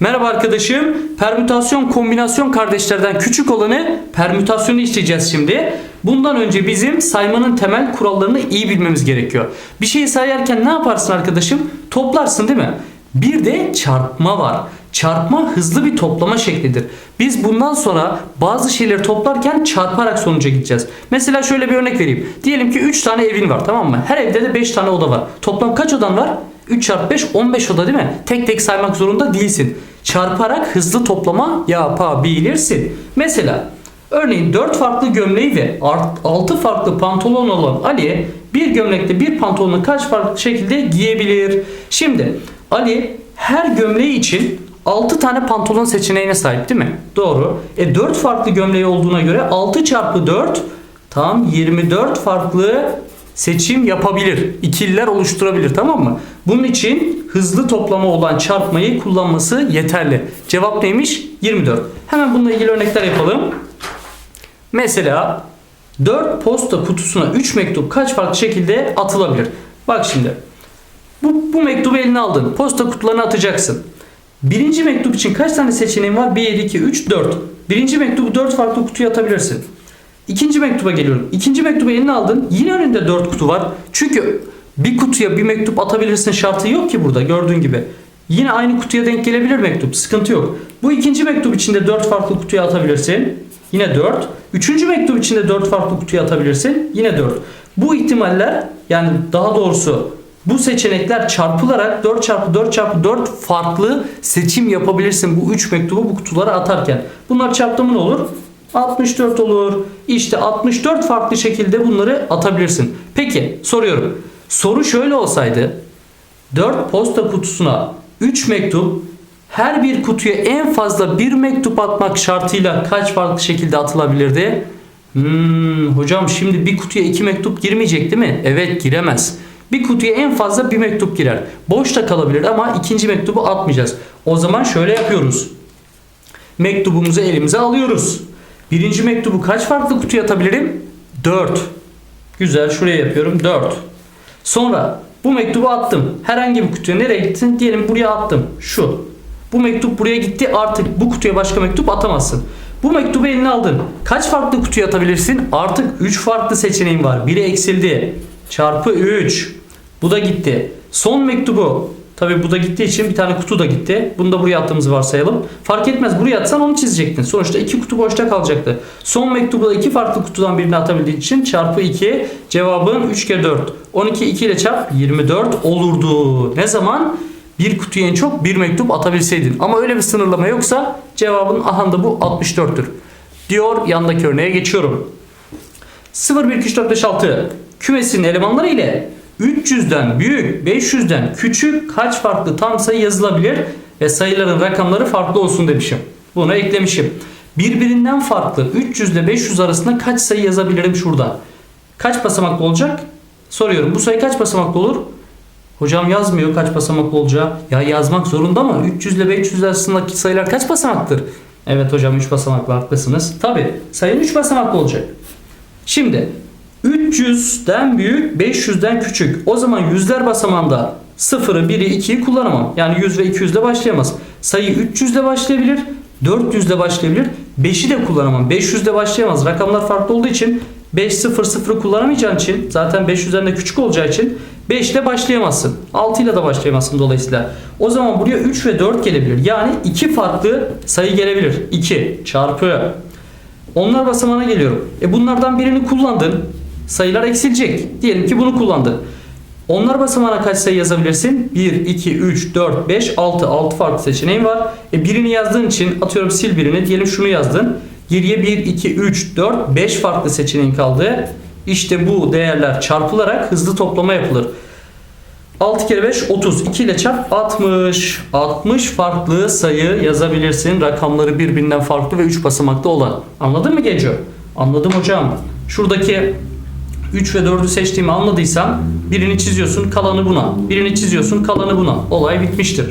Merhaba arkadaşım. Permütasyon kombinasyon kardeşlerden küçük olanı permütasyonu işleyeceğiz şimdi. Bundan önce bizim saymanın temel kurallarını iyi bilmemiz gerekiyor. Bir şeyi sayarken ne yaparsın arkadaşım? Toplarsın değil mi? Bir de çarpma var. Çarpma hızlı bir toplama şeklidir. Biz bundan sonra bazı şeyleri toplarken çarparak sonuca gideceğiz. Mesela şöyle bir örnek vereyim. Diyelim ki 3 tane evin var tamam mı? Her evde de 5 tane oda var. Toplam kaç odan var? 3 çarpı 5 15 oda değil mi? Tek tek saymak zorunda değilsin. Çarparak hızlı toplama yapabilirsin. Mesela örneğin 4 farklı gömleği ve 6 farklı pantolon olan Ali bir gömlekte bir pantolonu kaç farklı şekilde giyebilir? Şimdi Ali her gömleği için 6 tane pantolon seçeneğine sahip değil mi? Doğru. E 4 farklı gömleği olduğuna göre 6 çarpı 4 tam 24 farklı seçim yapabilir. İkililer oluşturabilir tamam mı? Bunun için hızlı toplama olan çarpmayı kullanması yeterli. Cevap neymiş? 24. Hemen bununla ilgili örnekler yapalım. Mesela 4 posta kutusuna 3 mektup kaç farklı şekilde atılabilir? Bak şimdi. Bu, bu mektubu eline aldın. Posta kutularına atacaksın. Birinci mektup için kaç tane seçeneğin var? 1, 2, 3, 4. Birinci mektubu 4 farklı kutuya atabilirsin. İkinci mektuba geliyorum. İkinci mektubu eline aldın. Yine önünde 4 kutu var. Çünkü bir kutuya bir mektup atabilirsin şartı yok ki burada gördüğün gibi. Yine aynı kutuya denk gelebilir mektup. Sıkıntı yok. Bu ikinci mektup içinde 4 farklı kutuya atabilirsin. Yine 4. Üçüncü mektup içinde 4 farklı kutuya atabilirsin. Yine 4. Bu ihtimaller yani daha doğrusu bu seçenekler çarpılarak 4 çarpı 4 çarpı 4 farklı seçim yapabilirsin bu 3 mektubu bu kutulara atarken. Bunlar çarptı mı ne olur? 64 olur. İşte 64 farklı şekilde bunları atabilirsin. Peki soruyorum. Soru şöyle olsaydı 4 posta kutusuna 3 mektup her bir kutuya en fazla bir mektup atmak şartıyla kaç farklı şekilde atılabilirdi? Hmm, hocam şimdi bir kutuya iki mektup girmeyecek değil mi? Evet giremez. Bir kutuya en fazla bir mektup girer. Boşta kalabilir ama ikinci mektubu atmayacağız. O zaman şöyle yapıyoruz. Mektubumuzu elimize alıyoruz. Birinci mektubu kaç farklı kutuya atabilirim? 4. Güzel şuraya yapıyorum 4. Sonra bu mektubu attım. Herhangi bir kutuya nereye gittin? Diyelim buraya attım. Şu. Bu mektup buraya gitti. Artık bu kutuya başka mektup atamazsın. Bu mektubu eline aldın. Kaç farklı kutuya atabilirsin? Artık 3 farklı seçeneğin var. Biri eksildi. Çarpı 3. Bu da gitti. Son mektubu Tabi bu da gittiği için bir tane kutu da gitti. Bunu da buraya attığımızı varsayalım. Fark etmez. Buraya atsan onu çizecektin. Sonuçta iki kutu boşta kalacaktı. Son mektubu da iki farklı kutudan birini atabildiği için çarpı 2 cevabın 3 kere 4. 12 2 ile çarp 24 olurdu. Ne zaman? Bir kutuya en çok bir mektup atabilseydin. Ama öyle bir sınırlama yoksa cevabın ahanda bu 64'tür. Diyor yandaki örneğe geçiyorum. 0 1 2 3 4 5 6 kümesinin elemanları ile 300'den büyük 500'den küçük kaç farklı tam sayı yazılabilir ve sayıların rakamları farklı olsun demişim. Bunu eklemişim. Birbirinden farklı 300 ile 500 arasında kaç sayı yazabilirim şurada? Kaç basamaklı olacak? Soruyorum. Bu sayı kaç basamaklı olur? Hocam yazmıyor kaç basamaklı olacağı. Ya yazmak zorunda mı? 300 ile 500 arasındaki sayılar kaç basamaktır? Evet hocam 3 basamaklı haklısınız. Tabi sayın 3 basamaklı olacak. Şimdi 300'den büyük 500'den küçük. O zaman yüzler basamağında 0'ı 1'i 2'yi kullanamam. Yani 100 ve 200 ile başlayamaz. Sayı 300 ile başlayabilir. 400 ile başlayabilir. 5'i de kullanamam. 500 ile başlayamaz. Rakamlar farklı olduğu için 5 0 0'ı kullanamayacağın için zaten 500'den de küçük olacağı için 5 ile başlayamazsın. 6 ile de başlayamazsın dolayısıyla. O zaman buraya 3 ve 4 gelebilir. Yani iki farklı sayı gelebilir. 2 çarpı. Onlar basamağına geliyorum. E bunlardan birini kullandın. Sayılar eksilecek. Diyelim ki bunu kullandın. Onlar basamağına kaç sayı yazabilirsin? 1, 2, 3, 4, 5, 6. 6 farklı seçeneğin var. E birini yazdığın için atıyorum sil birini. Diyelim şunu yazdın. Geriye 1, 2, 3, 4, 5 farklı seçeneğin kaldı. İşte bu değerler çarpılarak hızlı toplama yapılır. 6 kere 5 30. 2 ile çarp 60. 60 farklı sayı yazabilirsin. Rakamları birbirinden farklı ve 3 basamaklı olan. Anladın mı Genco? Anladım hocam. Şuradaki 3 ve 4'ü seçtiğimi anladıysan birini çiziyorsun kalanı buna. Birini çiziyorsun kalanı buna. Olay bitmiştir.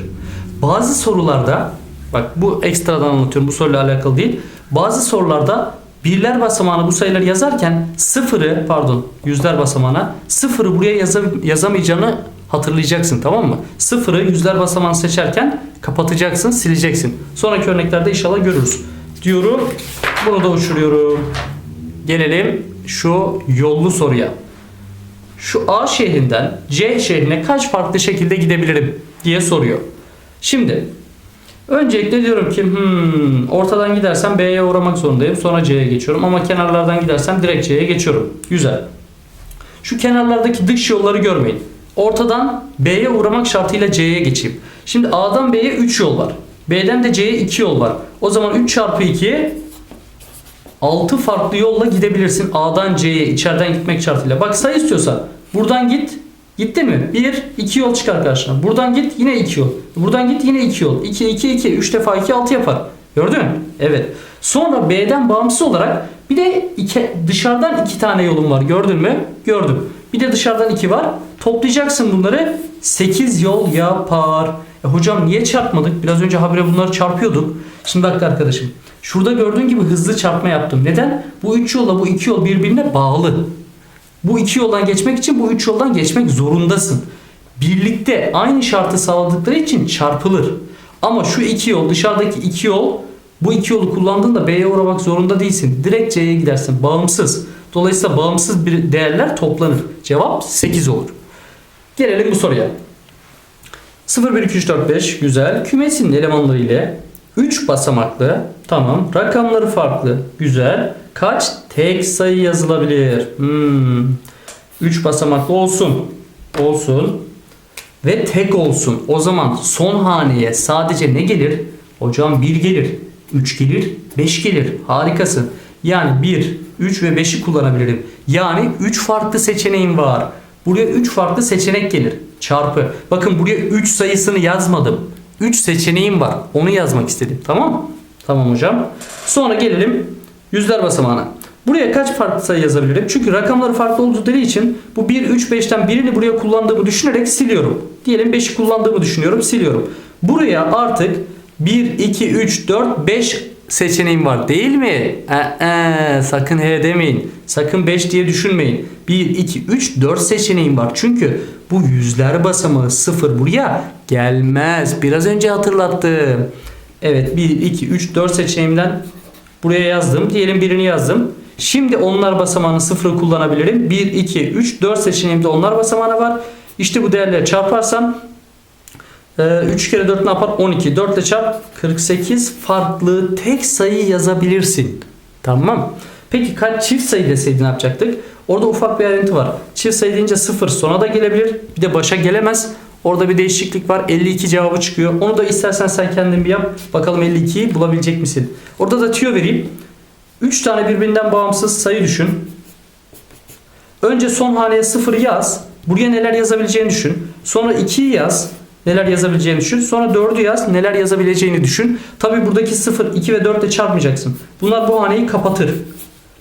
Bazı sorularda bak bu ekstradan anlatıyorum bu soruyla alakalı değil. Bazı sorularda birler basamağına bu sayıları yazarken sıfırı pardon yüzler basamağına sıfırı buraya yaza- yazamayacağını hatırlayacaksın tamam mı? Sıfırı yüzler basamağını seçerken kapatacaksın, sileceksin. Sonraki örneklerde inşallah görürüz. Diyorum. Bunu da uçuruyorum. Gelelim şu yollu soruya. Şu A şehrinden C şehrine kaç farklı şekilde gidebilirim diye soruyor. Şimdi öncelikle diyorum ki hmm, ortadan gidersem B'ye uğramak zorundayım. Sonra C'ye geçiyorum ama kenarlardan gidersem direkt C'ye geçiyorum. Güzel. Şu kenarlardaki dış yolları görmeyin. Ortadan B'ye uğramak şartıyla C'ye geçeyim. Şimdi A'dan B'ye 3 yol var. B'den de C'ye 2 yol var. O zaman 3 çarpı 2 6 farklı yolla gidebilirsin A'dan C'ye içeriden gitmek şartıyla. Bak say istiyorsa buradan git. Gitti mi? 1, 2 yol çıkar karşına. Buradan git yine 2 yol. Buradan git yine 2 yol. 2, 2, 2. 3 defa 2, 6 yapar. Gördün mü? Evet. Sonra B'den bağımsız olarak bir de iki, dışarıdan 2 tane yolum var. Gördün mü? Gördüm. Bir de dışarıdan 2 var. Toplayacaksın bunları. 8 yol yapar. E hocam niye çarpmadık? Biraz önce habire bunları çarpıyorduk. Şimdi bak arkadaşım. Şurada gördüğün gibi hızlı çarpma yaptım. Neden? Bu 3 yolla bu 2 yol birbirine bağlı. Bu iki yoldan geçmek için bu üç yoldan geçmek zorundasın. Birlikte aynı şartı sağladıkları için çarpılır. Ama şu iki yol dışarıdaki iki yol bu iki yolu kullandığında B'ye uğramak zorunda değilsin. Direkt C'ye gidersin. Bağımsız. Dolayısıyla bağımsız bir değerler toplanır. Cevap 8 olur. Gelelim bu soruya. 0, 1, 2, 3, 4, 5 güzel. Kümesinin elemanları ile 3 basamaklı tamam. Rakamları farklı güzel. Kaç tek sayı yazılabilir? Hmm. 3 basamaklı olsun. Olsun. Ve tek olsun. O zaman son haneye sadece ne gelir? Hocam 1 gelir. 3 gelir. 5 gelir. Harikasın. Yani 1, 3 ve 5'i kullanabilirim. Yani 3 farklı seçeneğim var. Buraya 3 farklı seçenek gelir. Çarpı. Bakın buraya 3 sayısını yazmadım. 3 seçeneğim var. Onu yazmak istedim. Tamam? Tamam hocam. Sonra gelelim yüzler basamağına. Buraya kaç farklı sayı yazabilirim? Çünkü rakamları farklı olduğu için bu 1, 3, 5'ten birini buraya kullandığımı düşünerek siliyorum. Diyelim 5'i kullandığımı düşünüyorum. Siliyorum. Buraya artık 1, 2, 3, 4, 5 seçeneğim var değil mi? Ee, sakın he demeyin. Sakın 5 diye düşünmeyin. 1, 2, 3, 4 seçeneğim var. Çünkü bu yüzler basamağı 0 buraya gelmez. Biraz önce hatırlattım. Evet 1, 2, 3, 4 seçeneğimden buraya yazdım. Diyelim birini yazdım. Şimdi onlar basamağını sıfırı kullanabilirim. 1, 2, 3, 4 seçeneğimde onlar basamağına var. İşte bu değerleri çarparsam 3 kere 4 ne yapar? 12. 4 ile çarp 48 farklı tek sayı yazabilirsin. Tamam. Peki kaç çift sayı deseydi ne yapacaktık? Orada ufak bir ayrıntı var. Çift sayı deyince 0 sona da gelebilir. Bir de başa gelemez. Orada bir değişiklik var. 52 cevabı çıkıyor. Onu da istersen sen kendin bir yap. Bakalım 52'yi bulabilecek misin? Orada da tüyo vereyim. 3 tane birbirinden bağımsız sayı düşün. Önce son haneye 0 yaz. Buraya neler yazabileceğini düşün. Sonra 2'yi yaz. Neler yazabileceğini düşün. Sonra 4'ü yaz. Neler yazabileceğini düşün. Tabi buradaki 0, 2 ve 4 ile çarpmayacaksın. Bunlar bu haneyi kapatır.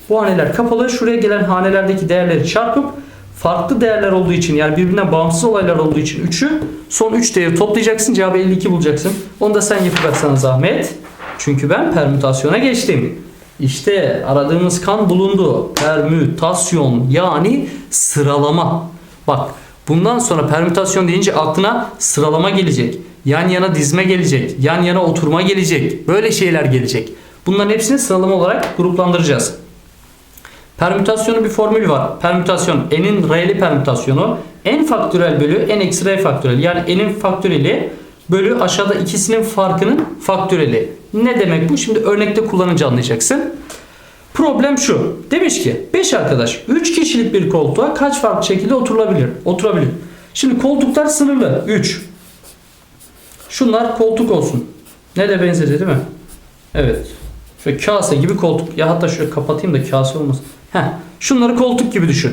Bu haneler kapalı. Şuraya gelen hanelerdeki değerleri çarpıp farklı değerler olduğu için yani birbirinden bağımsız olaylar olduğu için 3'ü son 3 değeri toplayacaksın. Cevabı 52 bulacaksın. Onu da sen yapıversen zahmet. Çünkü ben permütasyona geçtim. İşte aradığımız kan bulundu. Permütasyon yani sıralama. Bak bundan sonra permütasyon deyince aklına sıralama gelecek. Yan yana dizme gelecek. Yan yana oturma gelecek. Böyle şeyler gelecek. Bunların hepsini sıralama olarak gruplandıracağız. Permütasyonun bir formülü var. Permütasyon n'in r'li permütasyonu n faktörel bölü n eksi r faktörel. Yani n'in faktöreli bölü aşağıda ikisinin farkının faktöreli. Ne demek bu? Şimdi örnekte kullanınca anlayacaksın. Problem şu. Demiş ki 5 arkadaş 3 kişilik bir koltuğa kaç farklı şekilde oturulabilir? Oturabilir. Şimdi koltuklar sınırlı. 3. Şunlar koltuk olsun. Ne de benzedi değil mi? Evet. Şöyle kase gibi koltuk. Ya hatta şöyle kapatayım da kase olmasın. Heh. Şunları koltuk gibi düşün.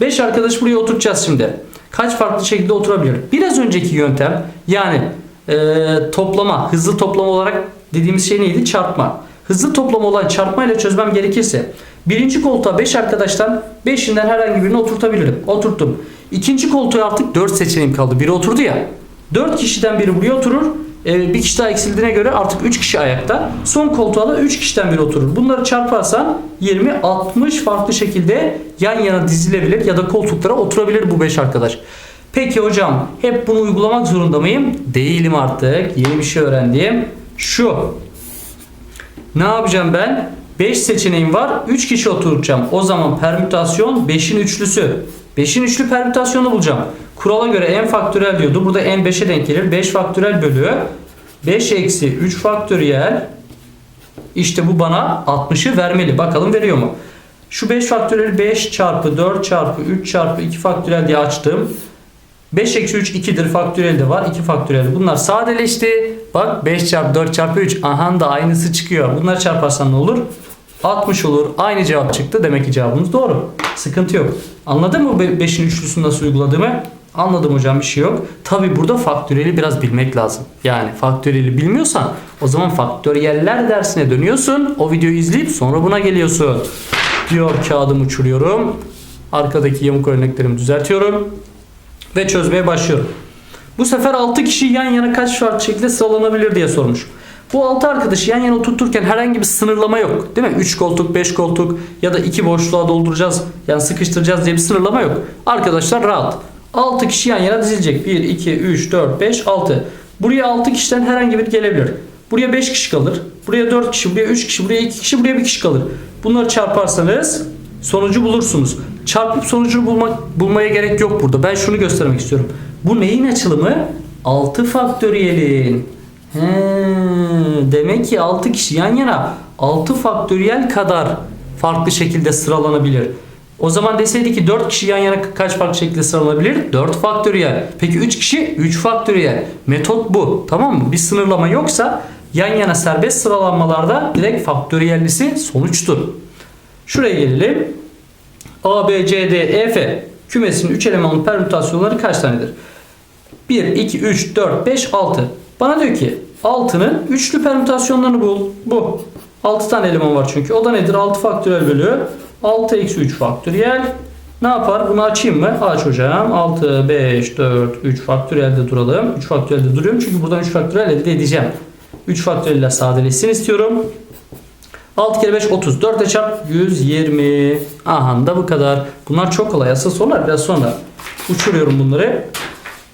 5 arkadaş buraya oturacağız şimdi. Kaç farklı şekilde oturabilir? Biraz önceki yöntem yani e, toplama, hızlı toplama olarak dediğimiz şey neydi? Çarpma. Hızlı toplama olan çarpmayla çözmem gerekirse birinci koltuğa 5 arkadaştan 5'inden herhangi birini oturtabilirim. Oturttum. İkinci koltuğa artık 4 seçeneğim kaldı. Biri oturdu ya. 4 kişiden biri buraya oturur. Ee, bir kişi daha eksildiğine göre artık 3 kişi ayakta. Son koltuğa da 3 kişiden biri oturur. Bunları çarparsan 20 60 farklı şekilde yan yana dizilebilir ya da koltuklara oturabilir bu 5 arkadaş. Peki hocam hep bunu uygulamak zorunda mıyım? Değilim artık. Yeni bir şey öğrendim. Şu. Ne yapacağım ben? 5 seçeneğim var. 3 kişi oturacağım. O zaman permütasyon 5'in üçlüsü. 5'in üçlü permütasyonu bulacağım. Kurala göre n faktörel diyordu. Burada n 5'e denk gelir. 5 faktörel bölü 5 eksi 3 faktöriyel işte bu bana 60'ı vermeli. Bakalım veriyor mu? Şu 5 faktöriyel 5 çarpı 4 çarpı 3 çarpı 2 faktöriyel diye açtım. 5 eksi 3 2'dir faktöriyel de var. 2 faktöriyel. Bunlar sadeleşti. Bak 5 çarpı 4 çarpı 3. Aha da aynısı çıkıyor. Bunları çarparsan ne olur? 60 olur. Aynı cevap çıktı. Demek ki cevabımız doğru. Sıkıntı yok. Anladın mı 5'in üçlüsünü nasıl uyguladığımı? Anladım hocam bir şey yok. Tabi burada faktöriyeli biraz bilmek lazım. Yani faktöriyeli bilmiyorsan o zaman faktöriyeller dersine dönüyorsun. O videoyu izleyip sonra buna geliyorsun. Diyor kağıdımı uçuruyorum. Arkadaki yamuk örneklerimi düzeltiyorum. Ve çözmeye başlıyorum. Bu sefer 6 kişi yan yana kaç farklı şekilde sıralanabilir diye sormuş. Bu 6 arkadaşı yan yana oturturken herhangi bir sınırlama yok. Değil mi? 3 koltuk, 5 koltuk ya da 2 boşluğa dolduracağız. Yani sıkıştıracağız diye bir sınırlama yok. Arkadaşlar rahat. 6 kişi yan yana dizilecek. 1, 2, 3, 4, 5, 6. Buraya 6 kişiden herhangi biri gelebilir. Buraya 5 kişi kalır. Buraya 4 kişi, buraya 3 kişi, buraya 2 kişi, buraya 1 kişi kalır. Bunları çarparsanız sonucu bulursunuz. Çarpıp sonucu bulmak bulmaya gerek yok burada. Ben şunu göstermek istiyorum. Bu neyin açılımı? 6 faktöriyelin. He, demek ki 6 kişi yan yana 6 faktöriyel kadar farklı şekilde sıralanabilir. O zaman deseydi ki 4 kişi yan yana kaç farklı şekilde sıralanabilir? 4 faktöriyel. Peki 3 kişi 3 faktöriyel. Metot bu. Tamam mı? Bir sınırlama yoksa yan yana serbest sıralanmalarda direkt faktöriyellisi sonuçtur. Şuraya gelelim. A, B, C, D, E, F kümesinin 3 elemanlı permütasyonları kaç tanedir? 1, 2, 3, 4, 5, 6. Bana diyor ki 6'nın üçlü permütasyonlarını bul. Bu. 6 tane eleman var çünkü. O da nedir? 6 faktöriyel bölü 6 eksi 3 faktöriyel. Ne yapar? Bunu açayım mı? Aç hocam. 6, 5, 4, 3 faktöriyelde duralım. 3 faktöriyelde duruyorum çünkü buradan 3 faktöriyel elde edeceğim. 3 faktöriyeller sadeleşsin istiyorum. 6 kere 5 30. 4 ile çarp 120. Aha da bu kadar. Bunlar çok kolay. Asıl sorular biraz sonra. Uçuruyorum bunları.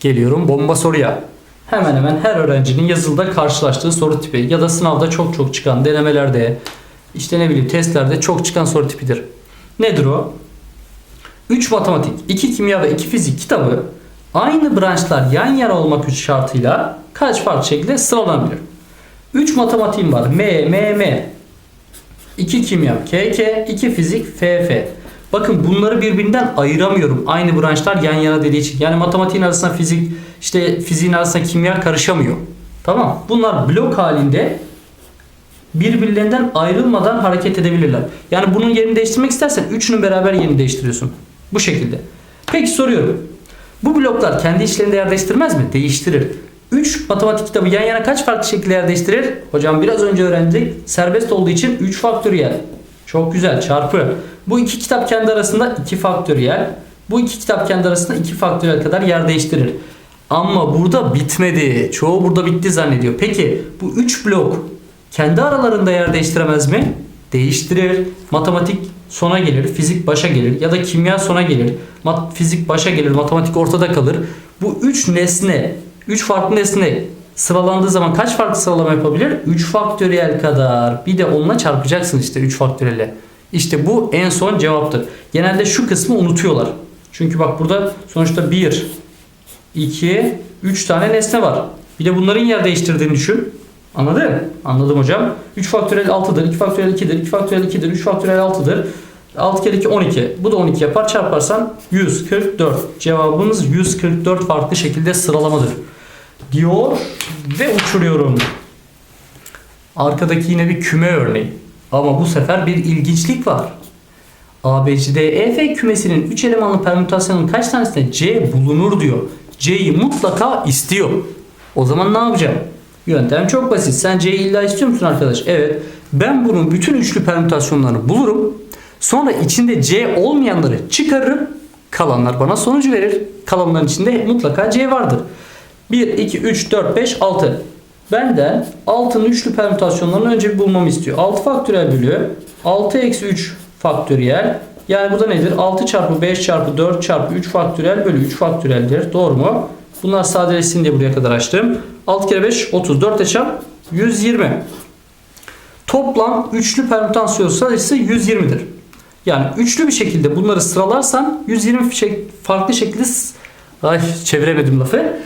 Geliyorum bomba soruya. Hemen hemen her öğrencinin yazılıda karşılaştığı soru tipi ya da sınavda çok çok çıkan denemelerde işte ne bileyim testlerde çok çıkan soru tipidir. Nedir o? 3 matematik, 2 kimya ve 2 fizik kitabı aynı branşlar yan yana olmak şartıyla kaç farklı şekilde sıralanabilir? 3 matematiğim var. M, M, M. 2 kimya, K, K, 2 fizik, F, F. Bakın bunları birbirinden ayıramıyorum. Aynı branşlar yan yana dediği için. Yani matematiğin arasında fizik, işte fiziğin arasında kimya karışamıyor. Tamam. Bunlar blok halinde birbirlerinden ayrılmadan hareket edebilirler. Yani bunun yerini değiştirmek istersen üçünün beraber yerini değiştiriyorsun. Bu şekilde. Peki soruyorum. Bu bloklar kendi içlerinde yer değiştirmez mi? Değiştirir. 3 matematik kitabı yan yana kaç farklı şekilde yer değiştirir? Hocam biraz önce öğrendik. Serbest olduğu için 3 faktöriyel. Çok güzel çarpı. Bu iki kitap kendi arasında 2 faktöriyel. Bu iki kitap kendi arasında 2 faktöriyel kadar yer değiştirir. Ama burada bitmedi. Çoğu burada bitti zannediyor. Peki bu 3 blok kendi aralarında yer değiştiremez mi? Değiştirir. Matematik sona gelir, fizik başa gelir ya da kimya sona gelir. Mat fizik başa gelir, matematik ortada kalır. Bu 3 nesne, 3 farklı nesne sıralandığı zaman kaç farklı sıralama yapabilir? 3 faktöriyel kadar. Bir de onunla çarpacaksın işte 3 faktöriyelle. İşte bu en son cevaptır. Genelde şu kısmı unutuyorlar. Çünkü bak burada sonuçta 1, 2, 3 tane nesne var. Bir de bunların yer değiştirdiğini düşün. Anladın? Anladım hocam. 3 faktöriyel 6'dır, 2 faktöriyel 2'dir, 2 faktöriyel 2'dir, 3 faktöriyel 6'dır. 6 kere 2 12. Bu da 12 yapar. Çarparsan 144. Cevabımız 144 farklı şekilde sıralamadır. Diyor ve uçuruyorum. Arkadaki yine bir küme örneği. Ama bu sefer bir ilginçlik var. A, B, C, D, E, F kümesinin 3 elemanlı permütasyonun kaç tanesinde C bulunur diyor. C'yi mutlaka istiyor. O zaman ne yapacağım? Yöntem çok basit. Sen C'yi illa istiyor musun arkadaş? Evet. Ben bunun bütün üçlü permütasyonlarını bulurum. Sonra içinde C olmayanları çıkarırım. Kalanlar bana sonucu verir. Kalanların içinde mutlaka C vardır. 1, 2, 3, 4, 5, 6. Benden 6'nın üçlü permütasyonlarını önce bir bulmamı istiyor. 6 faktöriyel bölü 6 eksi 3 faktöriyel Yani bu da nedir? 6 çarpı 5 çarpı 4 çarpı 3 faktöriyel bölü 3 faktöriyeldir. Doğru mu? Bunlar sadeleşsin diye buraya kadar açtım. 6 kere 5 30. 4 çarp 120. Toplam üçlü permütasyon sayısı 120'dir. Yani üçlü bir şekilde bunları sıralarsan 120 şey, farklı şekilde ay çeviremedim lafı.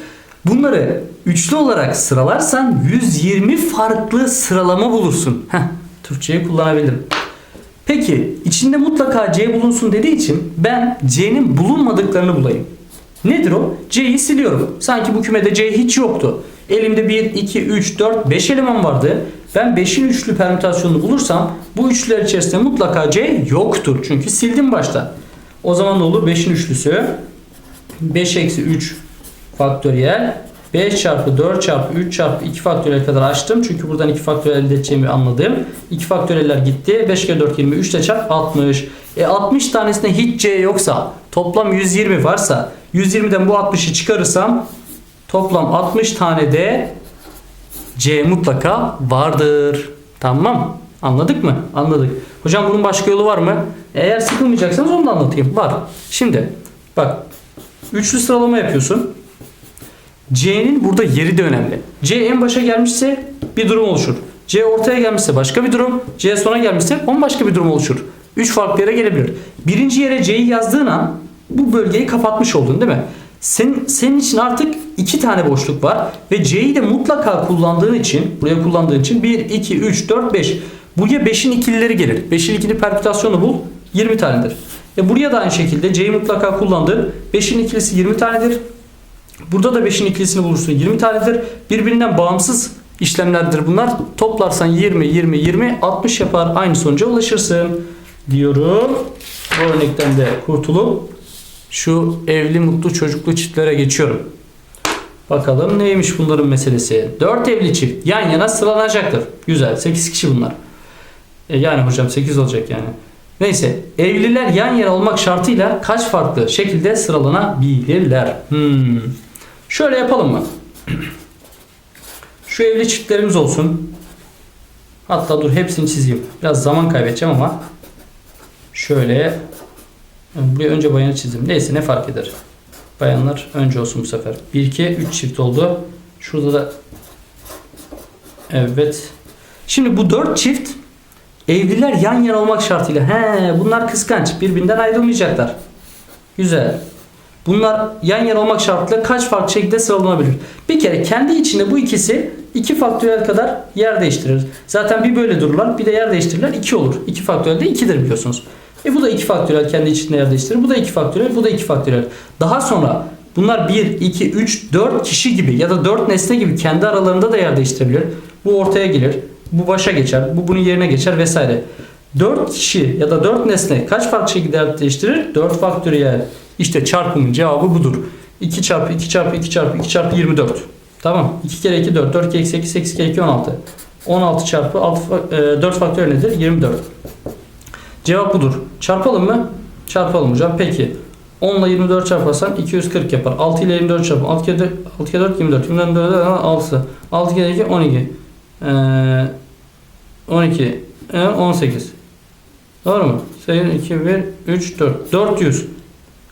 Bunları üçlü olarak sıralarsan 120 farklı sıralama bulursun. Heh, Türkçeyi kullanabilirim. Peki içinde mutlaka C bulunsun dediği için ben C'nin bulunmadıklarını bulayım. Nedir o? C'yi siliyorum. Sanki bu kümede C hiç yoktu. Elimde 1, 2, 3, 4, 5 eleman vardı. Ben 5'in üçlü permütasyonunu bulursam bu üçlüler içerisinde mutlaka C yoktur. Çünkü sildim başta. O zaman ne olur? 5'in üçlüsü 5 eksi 3 faktöriyel 5 çarpı 4 çarpı 3 çarpı 2 faktöriyel kadar açtım. Çünkü buradan 2 faktöriyel elde edeceğimi anladım. 2 faktöriyeller gitti. 5 kere 4 20 3 de çarp 60. E 60 tanesinde hiç C yoksa toplam 120 varsa 120'den bu 60'ı çıkarırsam toplam 60 tane de C mutlaka vardır. Tamam. Anladık mı? Anladık. Hocam bunun başka yolu var mı? Eğer sıkılmayacaksanız onu da anlatayım. Var. Şimdi bak üçlü sıralama yapıyorsun. C'nin burada yeri de önemli. C en başa gelmişse bir durum oluşur. C ortaya gelmişse başka bir durum. C sona gelmişse bambaşka bir durum oluşur. Üç farklı yere gelebilir. Birinci yere C'yi yazdığın an bu bölgeyi kapatmış oldun değil mi? Senin, senin için artık iki tane boşluk var ve C'yi de mutlaka kullandığın için, buraya kullandığın için 1, 2, 3, 4, 5. Buraya 5'in ikilileri gelir. 5'in ikili permütasyonu bul. 20 tanedir. E buraya da aynı şekilde C'yi mutlaka kullandın. 5'in ikilisi 20 tanedir. Burada da 5'in ikilisini bulursun 20 tanedir. Birbirinden bağımsız işlemlerdir bunlar. Toplarsan 20, 20, 20, 60 yapar. Aynı sonuca ulaşırsın. Diyorum. Bu örnekten de kurtulup şu evli mutlu çocuklu çiftlere geçiyorum. Bakalım neymiş bunların meselesi. 4 evli çift yan yana sıralanacaktır. Güzel. 8 kişi bunlar. E yani hocam 8 olacak yani. Neyse evliler yan yana olmak şartıyla kaç farklı şekilde sıralanabilirler? Hmm. Şöyle yapalım mı? Şu evli çiftlerimiz olsun. Hatta dur hepsini çizeyim. Biraz zaman kaybedeceğim ama şöyle buraya önce bayanı çizdim. Neyse ne fark eder. Bayanlar önce olsun bu sefer. 1 2 3 çift oldu. Şurada da Evet. Şimdi bu 4 çift evliler yan yana olmak şartıyla. He, bunlar kıskanç. Birbirinden ayrılmayacaklar. Güzel. Bunlar yan yana olmak şartıyla kaç farklı şekilde sıralanabilir? Bir kere kendi içinde bu ikisi iki faktöriyel kadar yer değiştirir. Zaten bir böyle dururlar bir de yer değiştirirler 2 olur. 2 faktöriyel de 2'dir biliyorsunuz. E bu da 2 faktöriyel kendi içinde yer değiştirir. Bu da 2 faktöriyel, bu da 2 faktöriyel. Daha sonra bunlar 1, 2, 3, 4 kişi gibi ya da 4 nesne gibi kendi aralarında da yer değiştirebilir. Bu ortaya gelir. Bu başa geçer. Bu bunun yerine geçer vesaire. 4 kişi ya da 4 nesne kaç farklı şekilde yer değiştirir? 4 faktöriyel. İşte çarpımın cevabı budur. 2 çarpı 2 çarpı 2 çarpı 2 çarpı 24. Tamam. 2 kere 2 4. 4 kere 2 8. 8 kere 2 16. 16 çarpı 6, 4 faktöriyel nedir? 24. Cevap budur. Çarpalım mı? Çarpalım hocam. Peki. 10 ile 24 çarparsan 240 yapar. 6 ile 24 çarpı. 6 kere 4, 6 kere 4 24. 24 4 6. 6 kere 2 12. Ee, 12. Ee, 18. Doğru mu? Sayın 2 1 3 4. 400.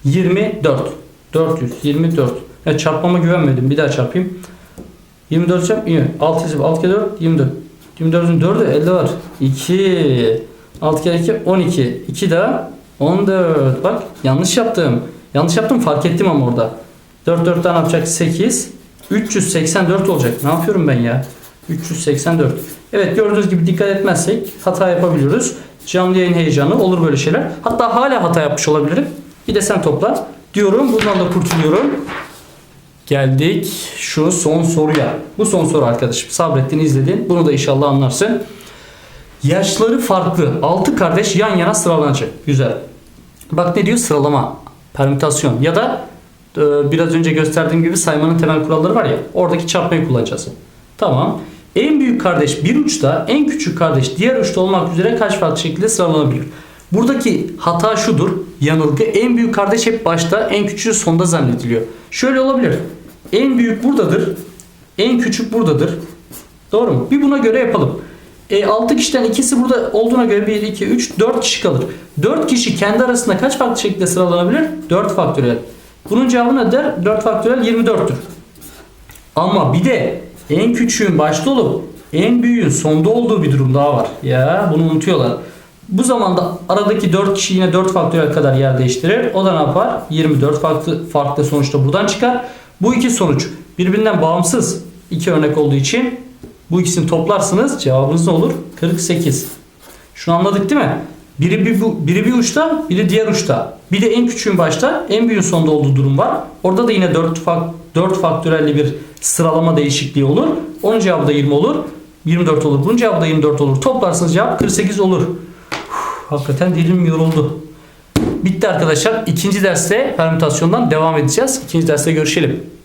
24. 400. 24. Ya çarpmama güvenmedim. Bir daha çarpayım. 24 çarp. iyi. 6 6 kere 4 24. 24'ün 4'ü 50 var. 2 6 kere 2 12. 2 daha 14. Bak yanlış yaptım. Yanlış yaptım fark ettim ama orada. 4 4'ten ne yapacak? 8. 384 olacak. Ne yapıyorum ben ya? 384. Evet gördüğünüz gibi dikkat etmezsek hata yapabiliyoruz. Canlı yayın heyecanı olur böyle şeyler. Hatta hala hata yapmış olabilirim. Bir de sen topla. Diyorum bundan da kurtuluyorum. Geldik şu son soruya. Bu son soru arkadaşım. Sabrettin izledin. Bunu da inşallah anlarsın. Yaşları farklı 6 kardeş yan yana sıralanacak. Güzel. Bak ne diyor sıralama, permütasyon ya da e, biraz önce gösterdiğim gibi saymanın temel kuralları var ya oradaki çarpmayı kullanacağız. Tamam. En büyük kardeş bir uçta, en küçük kardeş diğer uçta olmak üzere kaç farklı şekilde sıralanabilir? Buradaki hata şudur. Yanılgı en büyük kardeş hep başta, en küçüğü sonda zannediliyor. Şöyle olabilir. En büyük buradadır. En küçük buradadır. Doğru mu? Bir buna göre yapalım. E, 6 kişiden ikisi burada olduğuna göre 1, 2, 3, 4 kişi kalır. 4 kişi kendi arasında kaç farklı şekilde sıralanabilir? 4 faktöriyel. Bunun cevabı ne der? 4 faktöriyel 24'tür. Ama bir de en küçüğün başta olup en büyüğün sonda olduğu bir durum daha var. Ya bunu unutuyorlar. Bu zamanda aradaki 4 kişi yine 4 faktöriyel kadar yer değiştirir. O da ne yapar? 24 farklı farklı sonuçta buradan çıkar. Bu iki sonuç birbirinden bağımsız iki örnek olduğu için bu ikisini toplarsınız cevabınız ne olur? 48. Şunu anladık değil mi? Biri bir, biri bir uçta, biri diğer uçta. Bir de en küçüğün başta, en büyüğün sonda olduğu durum var. Orada da yine 4, fak, 4 faktörelli bir sıralama değişikliği olur. Onun cevabı da 20 olur. 24 olur. Bunun cevabı da 24 olur. Toplarsınız cevap 48 olur. Uf, hakikaten dilim yoruldu. Bitti arkadaşlar. İkinci derste permütasyondan devam edeceğiz. İkinci derste görüşelim.